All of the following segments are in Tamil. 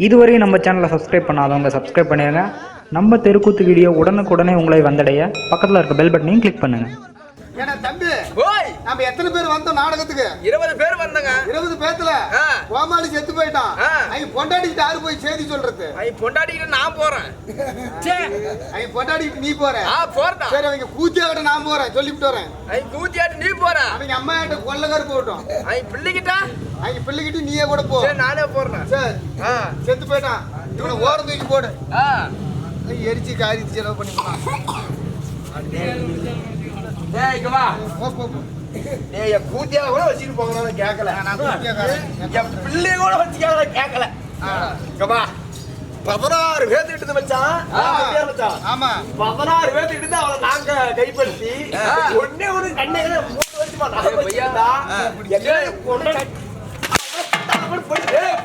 இதுவரையும் நம்ம சேனலை சப்ஸ்கிரைப் பண்ணாதவங்க சப்ஸ்கிரைப் பண்ணிடுங்க நம்ம தெருக்கூத்து வீடியோ உடனுக்குடனே உங்களை வந்தடைய. பக்கத்தில் இருக்க பெல் பட்டனையும் கிளிக் பண்ணுங்கள் ஏன்னா தம்பி ஓய்! நம்ம எத்தனை பேர் வந்தோம் நாடகத்துக்கு? இருபது பேர் வந்தங்க. இருபது பேத்துல ஆ. கோமாளி செத்து அவங்க பொண்டாடிக்கிட்டு யாரு போய் செய்தி சொல்றது? பொண்டாட்டிக்கிட்டு நான் போறேன். சே. அவங்க பொண்டாடிக்கிட்டு நீ போற. ஆ போறடா சரி அவங்க கூத்தியாகிட்ட நான் போறேன். சொல்லிவிட்டு வரேன். ஐ கூத்தியாட்டு நீ போற. அவங்க அம்மா கிட்ட கொள்ளக்காரு போகட்டும் ஐ பிள்ளைகிட்டா? அவங்க பிள்ளைகிட்ட நீயே கூட போ. சரி நானே போறேன் சரி. ஆ. செத்து போயிட்டான் இவனை ஓரம் தூக்கி போடு. ஆ. எரிச்சு காரி செலவு பண்ணி போனான் டேய் இங்க வா. போ, போ, போ. டேய் கூத்தியா கூட வச்சிட்டு போங்க நான் கேட்கல. என் பிள்ளைய கூட வச்சுக்காத கேட்கல. இங்க வா. பதினாறு பேர்த்து இட்டு மச்சான். ஆமா. பதினாறு பேர்த்து இட்டு அவளை நாங்க கைப்படுத்தி ஒன்னே ஒரு கண்ணை மூணு வருஷமா நான் பொண்ணு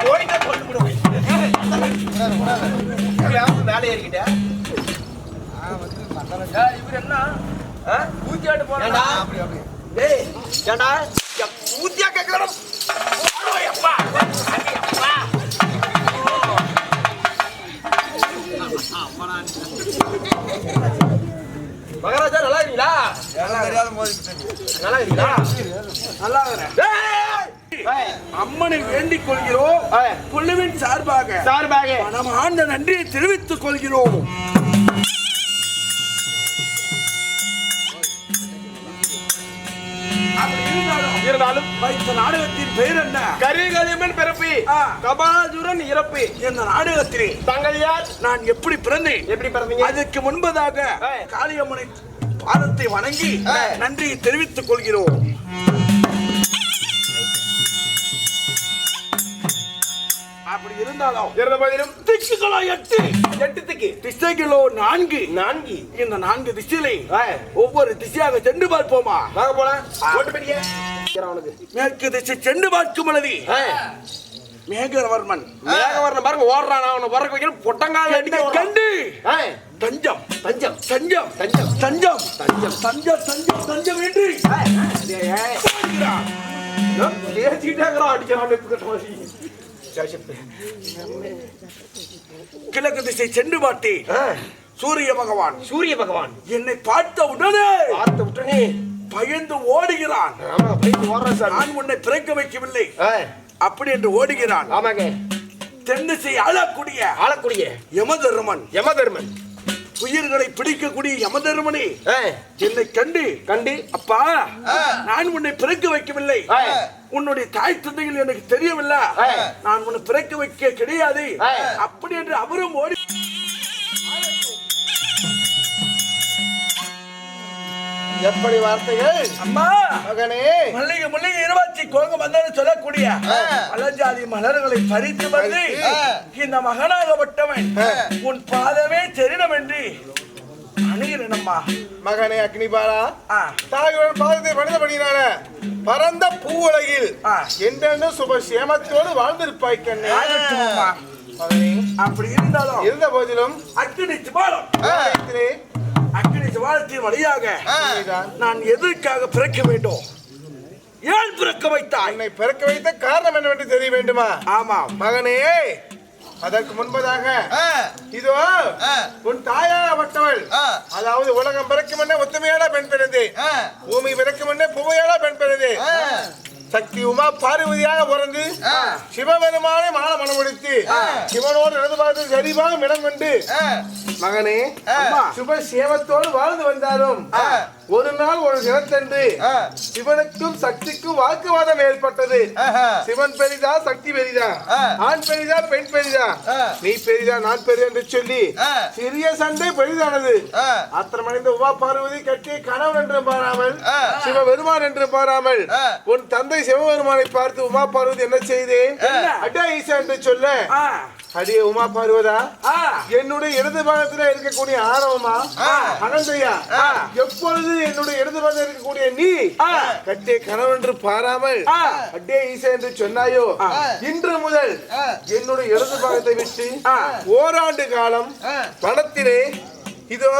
போயிட்டா கொண்டு விடுவேன் வேலை ஏறிக்கிட்ட. இவர் என்ன? ஆ? ஊத்தியாட்டு போனா அப்படி அப்படி. டேய் ஏண்டா? என் ஊத்தியா கேட்கறோம் அப்பா அப்பா மகாராஜா நல்லா இருக்கீங்களா? நல்லா இருக்கீங்களா? நல்லா இருக்கிறேன் அம்மனை வேண்டிக் கொள்கிறோம். குழுவின் சார்பாக சார்பாக. மனம் ஆழ்ந்த நன்றியை தெரிவித்துக் கொள்கிறோம். இருந்தாலும் வைத்த நாடகத்தின் பெயர் என்ன? கரிகளிமன் பிறப்பு. கபாசுரன் இறப்பு. இந்த நாடகத்திலே? தங்கள் யார்? நான் எப்படி பிறந்தேன்? எப்படி பிறந்தீங்க? அதற்கு முன்பதாக. காளியம்மனை பாதத்தை வணங்கி. நன்றியை தெரிவித்துக் கொள்கிறோம். அப்படி இருந்தாலும் இருந்த போதிலும் திக்குகளோ எட்டு எட்டு திக்கு திசைகளோ நான்கு நான்கு இந்த நான்கு திசையிலே. ஒவ்வொரு திசையாக சென்று பார்ப்போமா வாங்க போலாம் ஓட்டு பெரிய மேற்கு திசை சென்று பார்க்கும் பொழுது. மேகவர்மன் மேகவர்ணன் பாருங்க ஓடுறான் அவனை வரக்கு வைக்கிற பொட்டங்கால அடிக்க கண்டு தஞ்சம் தஞ்சம் தஞ்சம் தஞ்சம். தஞ்சம் தஞ்சம். தஞ்சம் தஞ்சம் தஞ்சம் என்று அடிக்கிறான் கிழக்கு திசை சென்று பார்த்தேன் சூரிய பகவான். சூரிய பகவான். என்னை பார்த்த உடனே பார்த்து விட்டனே பயந்து ஓடுகிறான். நான் உன்னை பிறக்க வைக்கவில்லை. அப்படி என்று ஓடுகிறான். ஆமாங்க. தென் திசை ஆளக்கூடிய ஆளக்கூடிய யமதர்மன். யமதர்மன். உயிர்களை பிடிக்கக்கூடிய யமதர்மனே என்னை கண்டு கண்டு அப்பா நான் உன்னை பிறக்க வைக்கவில்லை. உன்னுடைய தாய் தந்தைகள் எனக்கு தெரியவில்லை. நான் உன்னை பிறக்க வைக்க கிடையாது. அப்படி என்று அவரும் ஓடி எப்படி வார்த்தைகள்? அம்மா! மகனே! மல்லிகை மல்லிகை இருவாச்சி கோங்க வந்தன்னு சொல்லக்கூடிய மலர்ஜாதி மலர்களை பறித்து வந்து இந்த மகனாகப்பட்டவன் உன் பாதமே தெரிடம் என்று மகனே அக்னிபாலா தாயுடன் பாதத்தை பணிதபடினால பரந்த பூவுலகில் ஆ. என்றென்றும் சுப சேமத்தோடு வாழ்ந்திருப்பாய் கண்ணே. அப்படி இருந்தாலும் இருந்த போதிலும் அக்கினி சிவாலம் ஆலயத்திலே அக்கினி சிவாலத்தின் வழியாக. நான் எதற்காக பிறக்க வேண்டும்? ஏன் பிறக்க வைத்தாய்? என்னை பிறக்க வைத்த காரணம் என்னவென்று தெரிய வேண்டுமா? ஆமாம். மகனே அதற்கு முன்பதாக இதோ உன் தாயாகப்பட்டவள் அதாவது உலகம் பிறக்கும் என்ன ஒத்துமையான பெண் பிறந்து பூமி பிறக்கும் என்ன புவையான பெண் பிறந்து சக்தி உமா பார்வதியாக பிறந்து சிவபெருமானை மால மனம் முடித்து சிவனோடு இடது பார்த்து சரிவாக இடம் கொண்டு மகனே அம்மா. சுப சேமத்தோடு வாழ்ந்து வந்தாலும் ஒரு நாள் ஒரு தினத்தன்று சிவனுக்கும் சக்திக்கும் வாக்குவாதம் ஏற்பட்டது. சிவன் பெரிதா சக்தி பெரிதா? ஆண் பெரிதா பெண் பெரிதா? நீ பெரிதா நான் பெரிதா என்று சொல்லி சிறிய சண்டை பெரிதானது. ஆத்திரமடைந்த உமா பார்வதி கட்டிய கணவன் என்று பாராமல் சிவபெருமான் என்று பாராமல் உன் தந்தை சிவபெருமானை பார்த்து உமா பார்வதி என்ன செய்தேன்? அடா ஈசா என்று சொல்ல அடியே உமா பார்வதா என்னுடைய இடது பாகத்துல இருக்கக்கூடிய ஆணவமா அனந்தையா எப்பொழுது இருக்கக்கூடிய நீ கட்டிய கணவன் என்று பாராமல். அட்டே ஈசா என்று சொன்னாயோ? இன்று முதல் என்னுடைய இடது பாகத்தை விட்டு. ஓராண்டு காலம் பணத்திலே இதோ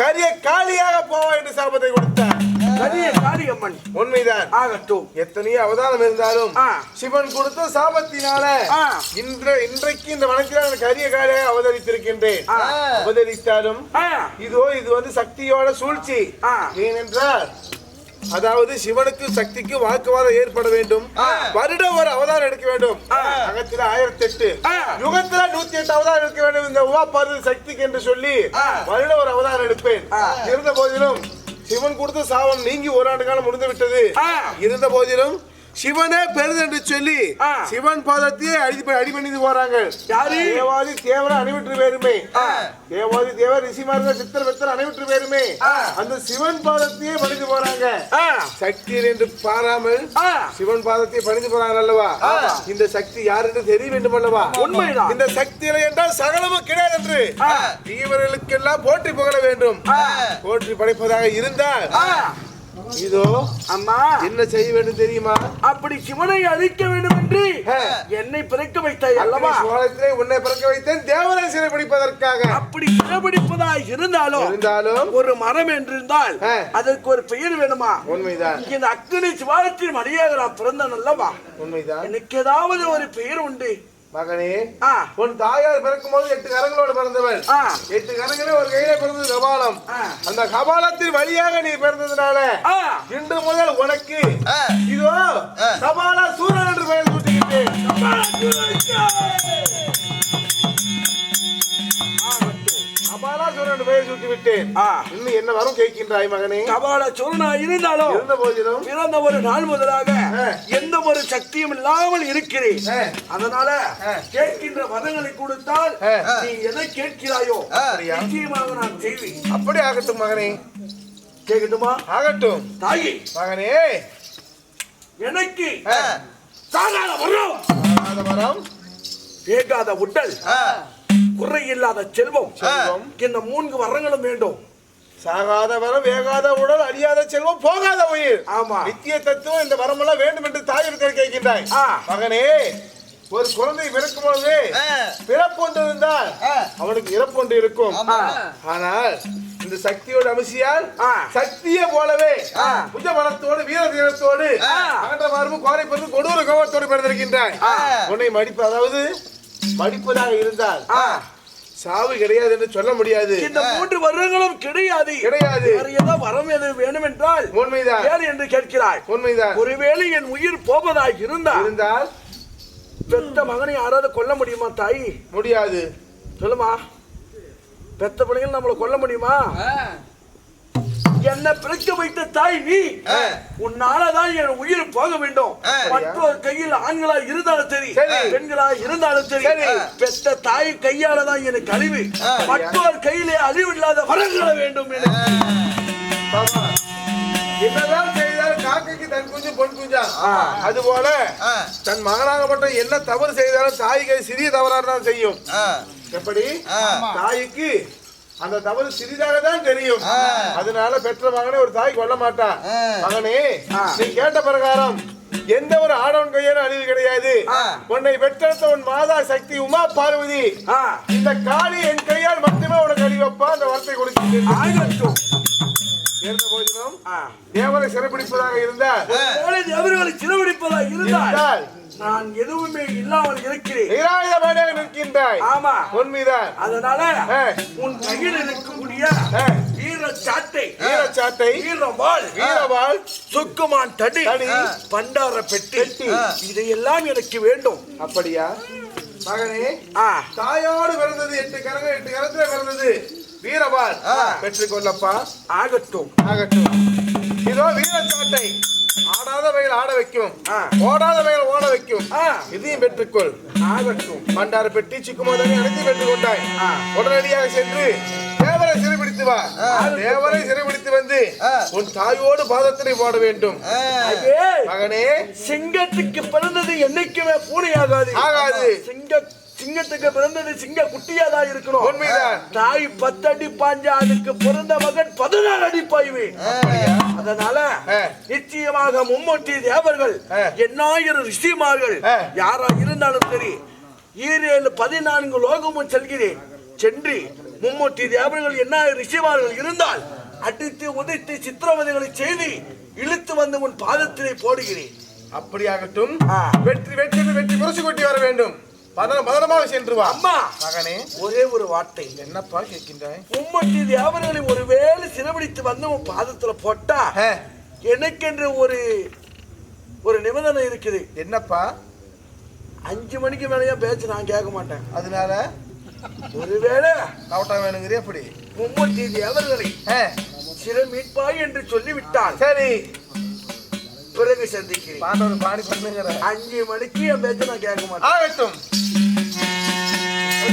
கரிய காலியாக போவா என்று சாபத்தை கொடுத்தார். கரிய உண்மைதான். ஆகட்டும். எத்தனையோ அவதாரம் இருந்தாலும். சிவன் கொடுத்த சாபத்தினால. இன்று இன்றைக்கு இந்த வனத்தில் அரிய காலையாக அவதரித்திருக்கின்றேன். அவதரித்தாலும் இதோ இது வந்து சக்தியோட சூழ்ச்சி. ஏனென்றால் அதாவது சிவனுக்கு சக்திக்கு வாக்குவாதம் ஏற்பட வேண்டும். வருடம் ஒரு அவதாரம் எடுக்க வேண்டும். அகத்துல ஆயிரத்தி எட்டு. யுகத்துல நூத்தி எட்டு அவதாரம் எடுக்க வேண்டும். இந்த உமா பார்வதி சக்திக்கு என்று சொல்லி வருடம் ஒரு அவதாரம் எடுப்பேன். இருந்த போதிலும் சிவன் கொடுத்த சாபம் நீங்கி ஒரு ஆண்டு காலம் முடிந்து விட்டது. இருந்த போதிலும் சிவனே பெரிது என்று சொல்லி. சிவன் பாதத்தையே அடி அடிபணிந்து போறாங்க. யாரு? தேவாதி தேவர அணிவிட்டு பேருமே தேவாதி தேவர் ரிஷிமார்கள் சித்திர வெத்தர் அணிவிட்டு பேருமே அந்த சிவன் பாதத்தையே பணிந்து போறாங்க. ஆ, சக்தியில் என்று பாராமல். சிவன் பாதத்தை பணிந்து போறாங்க அல்லவா? இந்த சக்தி யார் என்று தெரிய வேண்டும் அல்லவா? உண்மைதான். இந்த சக்தி இல்லை என்றால் சகலமும் கிடையாது என்று தீவர்களுக்கெல்லாம் போற்றி புகழ வேண்டும். போற்றி படைப்பதாக இருந்தால். இதோ அம்மா. என்ன செய்ய வேண்டும் தெரியுமா? அப்படி சிவனை அழிக்க வேண்டும் என்று. என்னை பிறக்க வைத்தாய் அல்லவா? சோழத்திலே உன்னை பிறக்க வைத்தேன் தேவரை சிறைப்பிடிப்பதற்காக அப்படி சிறப்பிடிப்பதாய் இருந்தாலும் இருந்தாலும் ஒரு மரம் என்றிருந்தால். அதற்கு ஒரு பெயர் வேணுமா? உண்மைதான். இந்த அக்னி சிவாலத்தின் மடியாக நான் பிறந்தேன் அல்லவா உண்மைதான். எனக்கு ஏதாவது ஒரு பெயர் உண்டு. மகனே உன் தாயார் பிறக்கும் போது எட்டு கரங்களோடு பிறந்தவன் ஆ, எட்டு கரங்களே ஒரு கையில பிறந்தது கபாலம். ஆ. அந்த கபாலத்தின் வழியாக நீ பிறந்ததுனால. இன்று முதல் உனக்கு இதோ கபால சூரன் என்று பெயர் சூட்டுகின்றேன் கபாலா சூரன் என்று பெயர் சூட்டி விட்டேன். ஆ. இன்னும் என்ன வரும் கேட்கின்றாய் மகனே? கபால சூரனா இருந்தாலும் இருந்த போதிலும் பிறந்த ஒரு நாள் முதலாக. எந்த ஒரு சக்தியும் இல்லாமல் இருக்கிறேன். அதனால. கேட்கின்ற வரங்களை கொடுத்தால். நீ எதை கேட்கிறாயோ? நிச்சயமாக நான் செய்வேன். அப்படி ஆகட்டும் மகனே. கேட்கட்டுமா? ஆகட்டும். தாயி. மகனே. எனக்கு. சாகாத வரம். ஆகாத வரம். உடல் குறையில்லாத செல்வம். இந்த மூன்று வரங்களும் வேண்டும். சாகாத வரம் வேகாத உடல் அழியாத செல்வம் போகாத உயிர். ஆமா. நித்திய தத்துவம் இந்த வரமெல்லாம் வேண்டும் என்று தாயிடத்தில் கேட்கின்றாய். ஆ. மகனே ஒரு குழந்தை பிறக்கும் பொழுது பிறப்பு ஒன்று இருந்தால் அவனுக்கு இறப்பு ஒன்று இருக்கும். ஆனால் இந்த சக்தியோட அமிசியால். சக்தியை போலவே புஜ பலத்தோடு வீர தீரத்தோடு அகன்ற மார்பு கோரை பிறந்து கொடூர கோபத்தோடு பிறந்திருக்கின்றாய். உன்னை மடிப்பு அதாவது மடிப்பதாக இருந்தால். சாவு கிடையாது என்று சொல்ல முடியாது. இந்த மூன்று வருடங்களும் கிடையாது. கிடையாது. வேற ஏதோ வரம் எது வேணும் என்றால் உண்மைதான். ஏன் என்று கேட்கிறாய். உண்மைதான். ஒருவேளை என் உயிர் போவதாய் இருந்தால் இருந்தால் பெத்த மகனை யாராவது கொல்ல முடியுமா தாய்? முடியாது. சொல்லுமா. பெத்த பிள்ளைகள் நம்மளை கொல்ல முடியுமா? என்ன பிறக்க வைத்த தாய் நீ. உன்னாலதான் என் உயிர் போக வேண்டும். மற்றொரு கையில் ஆண்களா இருந்தாலும் சரி. பெண்களா இருந்தாலும் சரி. பெத்த தாய் கையால தான் எனக்கு அழிவு. மற்றொரு கையிலே அழிவு இல்லாத வரங்களை வேண்டும். என்னதான் செய்தாலும் காக்கைக்கு தன் குஞ்சு பொன் குஞ்சா. அது போல தன் மகனாகப்பட்ட என்ன தவறு செய்தாலும் தாய்க்கு சிறிய தவறாக தான் செய்யும். எப்படி? தாய்க்கு அந்த தவறு சிறிதாக தான் தெரியும். அதனால பெற்ற மகனை ஒரு தாய் கொல்ல மாட்டா. மகனே நீ கேட்ட பிரகாரம் எந்த ஒரு ஆடவன் கையாலும் அழிவு கிடையாது. உன்னை பெற்றெடுத்த உன் மாதா சக்தி உமா பார்வதி. இந்த காளி என் கையால் மட்டுமே உனக்கு அழிவப்பா அந்த வார்த்தை கொடுக்கின்றேன் ஆகட்டும். இருந்த போதிலும். தேவரை சிறைப்பிடிப்பதாக இருந்தால் தேவர்களை இருந்தால் இருந்தால் நான் எதுவுமே இல்லாமல் இருக்கிறேன். நிராயுதபாணியாக நிற்கின்றாய். ஆமா. உண்மைதான் அதனால. உன் கையில் இருக்கக்கூடிய. வீர சாட்டை வீரச்சாட்டை. வீரவாள் வீரவாள். சுக்குமான் தடி. பண்டார பெட்டி. இதையெல்லாம் எனக்கு வேண்டும். அப்படியா? மகனே தாயோடு பிறந்தது எட்டு கரங்கள் எட்டு கரத்துல பிறந்தது. வீரவாள். பெற்றுக்கொள்ளப்பா ஆகட்டும். ஆகட்டும். இதோ வீரச்சாட்டை. ஆடாத வகையில் ஆட வைக்கும். ஓடாத வகையில் ஓட வைக்கும். இதையும் பெற்றுக்கொள். ஆகட்டும் பண்டார பெட்டி சிக்குமோதனை அனைத்தையும் பெற்றுக் கொண்டாய் உடனடியாக சென்று தேவரை சிறைபிடித்து வா. தேவரை சிறைபிடித்து வந்து உன் தாயோடு பாதத்தினை போட வேண்டும். மகனே. சிங்கத்துக்கு பிறந்தது என்னைக்குமே பூனையாகாது. ஆகாது. சிங்க சிங்கத்துக்கு பிறந்தது சிங்க குட்டியாதான் இருக்கணும் உண்மைதான். தாய் பத்து அடி பாஞ்சா அதுக்கு பிறந்த மகன் பதினாறு அடி பாய்வேன் அதனால. நிச்சயமாக மும்மூர்த்தி தேவர்கள். எண்ணாயிரம் ரிஷிமார்கள். யாரா இருந்தாலும் சரி ஈரேழு பதினான்கு லோகமும் செல்கிறேன் சென்று மும்மூர்த்தி தேவர்கள் எண்ணாயிரம் ரிஷிமார்கள் இருந்தால் அடித்து உதைத்து சித்திரவதைகளை செய்து இழுத்து வந்து உன் பாதத்திலே போடுகிறேன் அப்படியாகட்டும். வெற்றி வெற்றி வெற்றி முரசு கொட்டி வர வேண்டும் பதன பதனமாக சென்று வா அம்மா! மகனே ஒரே ஒரு வார்த்தை. என்னப்பா கேட்கின்றாய்? மும்மட்டி தேவர்களை ஒருவேளை சிறபிடித்து வந்து உன் பாதத்துல போட்டா எனக்கென்று ஒரு ஒரு நிபந்தனை இருக்குது. என்னப்பா? அஞ்சு மணிக்கு மேலேயே பேச்சு நான் கேட்க மாட்டேன். அதனால? ஒருவேளை கவட்டா வேணுங்கிறிய அப்படி மும்மட்டி தேவர்களை ஆ, சிறமிட்பாய் என்று சொல்லிவிட்டால் சரி. பிறகு சந்திக்கிறேன். பாண்டவர் பாடி பண்ணுங்கிற அஞ்சு மணிக்கு என் பேச்சு நான் கேட்க மாட்டேன். ஆகட்டும்.